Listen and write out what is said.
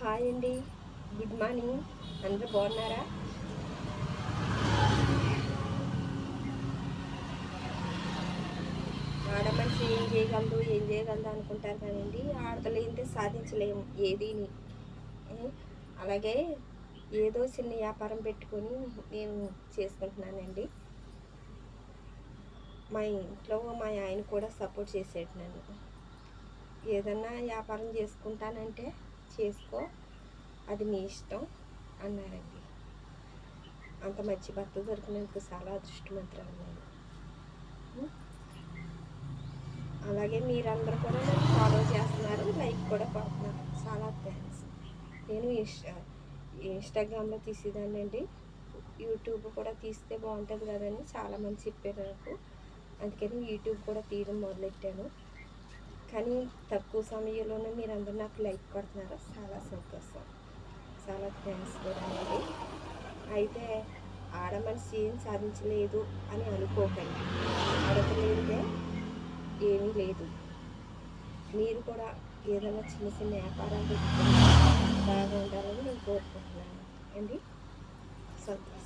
Hi అండి. Good morning. అందరూ బాగున్నారా? ఆడ మనిషి ఏం చేయగలదు ఏం చేయగలదు అనుకుంటారు కానివ్వండి ఆడతలు ఏంటి సాధించలేము ఏదీని. అలాగే ఏదో చిన్న వ్యాపారం పెట్టుకొని నేను చేసుకుంటున్నానండి. మా ఇంట్లో మా ఆయన కూడా సపోర్ట్ చేసేట నన్ను. ఏదన్నా వ్యాపారం చేసుకుంటానంటే చేసుకో. అది నీ ఇష్టం అన్నారండి. అంత మంచి భర్త దొరికినందుకు చాలా అదృష్టవంతురాలు నేను అలాగే మీరందరూ కూడా నన్ను ఫాలో చేస్తున్నారు లైక్ కూడా పడుతున్నారు చాలా థ్యాంక్స్ నేను ఇన్స్టా ఇన్స్టాగ్రామ్లో తీసేదాన్నండి యూట్యూబ్ కూడా తీస్తే బాగుంటుంది కదని చాలామంది చెప్పారు నాకు. అందుకని యూట్యూబ్ కూడా తీయడం మొదలెట్టాను. కానీ తక్కువ సమయంలోనే మీరు అందరూ నాకు లైక్ కొడుతున్నారు. చాలా సంతోషం. చాలా థ్యాంక్స్ కూడా అండి. అయితే ఆడ మనిషి ఏం సాధించలేదు అని అనుకోకండి. ఆడపిల్లైతే ఏమీ లేదు. మీరు కూడా ఏదైనా చిన్న చిన్న వ్యాపారాలు బాగా ఉండాలని నేను కోరుకుంటున్నాను. అండి సంతోషం.